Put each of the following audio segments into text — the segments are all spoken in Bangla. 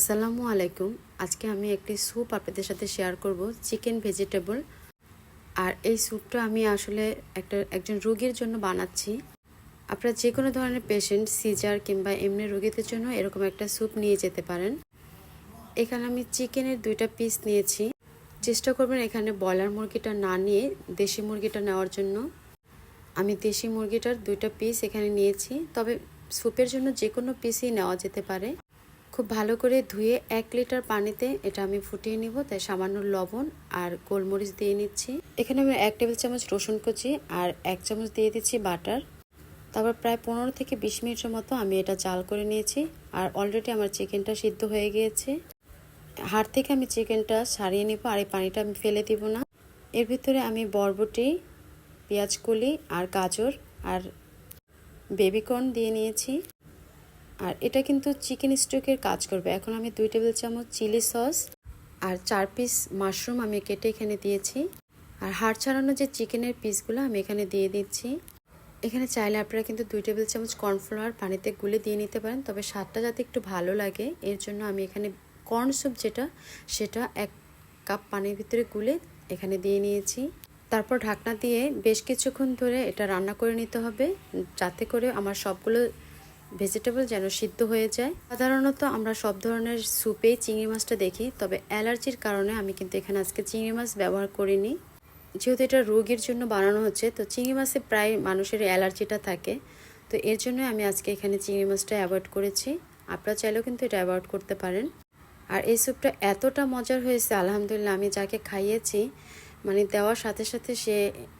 আসসালামু আলাইকুম। আজকে আমি একটি স্যুপ আপনাদের সাথে শেয়ার করব, চিকেন ভেজিটেবল। আর এই স্যুপটা আমি আসলে একটা, একজন রোগীর জন্য বানাচ্ছি। আপনারা যে কোনো ধরনের পেশেন্ট সিজার কিংবা এমনি রোগীদের জন্য এরকম একটা স্যুপ নিয়ে যেতে পারেন। এখানে আমি চিকেনের দুইটা পিস নিয়েছি। চেষ্টা করবেন এখানে ব্রয়লার মুরগিটা না নিয়ে দেশি মুরগিটা নেওয়ার জন্য। আমি দেশি মুরগিটার দুইটা পিস এখানে নিয়েছি। তবে স্যুপের জন্য যে কোনো পিসই নেওয়া যেতে পারে। খুব ভালো করে ধুয়ে এক লিটার পানিতে এটা আমি ফুটিয়ে নিব। তাই সামান্য লবণ আর গোলমরিচ দিয়ে নিচ্ছি। এখানে আমি এক টেবিল চামচ রসুন কুচি আর এক চামচ দিয়ে দিচ্ছি বাটার। তারপর প্রায় পনেরো থেকে বিশ মিনিটের মতো আমি এটা জাল করে নিয়েছি আর অলরেডি আমার চিকেনটা সিদ্ধ হয়ে গিয়েছে। হাড় থেকে আমি চিকেনটা সারিয়ে নিব আর এই পানিটা আমি ফেলে দিব না। এর ভিতরে আমি বরবটি পেঁয়াজ কলি আর গাজর আর বেবিকর্ন দিয়ে নিয়েছি। আর এটা কিন্তু চিকেন স্টোকের কাজ করবে। এখন আমি দুই টেবিল চামচ চিলি সস আর চার পিস মাশরুম আমি কেটে এখানে দিয়েছি। আর হাড় ছাড়ানো যে চিকেনের পিসগুলো আমি এখানে দিয়ে দিচ্ছি। এখানে চাইলে আপনারা কিন্তু দুই টেবিল চামচ কর্নফ্লাওয়ার পানিতে গুলে দিয়ে নিতে পারেন, তবে স্বাদটা যাতে একটু ভালো লাগে, এর জন্য আমি এখানে কর্ন স্যুপ যেটা, সেটা এক কাপ পানির ভিতরে গুলে এখানে দিয়ে নিয়েছি। তারপর ঢাকনা দিয়ে বেশ কিছুক্ষণ ধরে এটা রান্না করে নিতে হবে, যাতে করে আমার সবগুলো ভেজিটেবল যেন সিদ্ধ হয়ে যায়। সাধারণত আমরা সব ধরনের স্যুপেই চিংড়ি মাছটা দেখি, তবে অ্যালার্জির কারণে আমি কিন্তু এখানে আজকে চিংড়ি মাছ ব্যবহার করিনি। যেহেতু এটা রোগীর জন্য বানানো হচ্ছে, তো চিংড়ি মাছে প্রায় মানুষের অ্যালার্জিটা থাকে। তো এর জন্য আমি আজকে এখানে চিংড়ি মাছটা অ্যাভয়েড করেছি। আপনারা চাইলেও কিন্তু এটা অ্যাভয়েড করতে পারেন। আর এই স্যুপটা এতটা মজার হয়েছে, আলহামদুলিল্লাহ আমি যাকে খাইয়েছি মানে দেওয়ার সাথে সাথে সে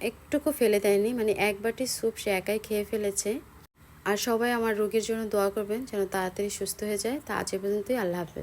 একটুকু ফেলে দেয়নি মানে এক বাটি স্যুপ সে একাই খেয়ে ফেলেছে। আর সবাই আমার রোগীর জন্য দোয়া করবেন যেন তাড়াতাড়ি সুস্থ হয়ে যায়। তা আজ পর্যন্তই। আল্লাহ হাফেজ।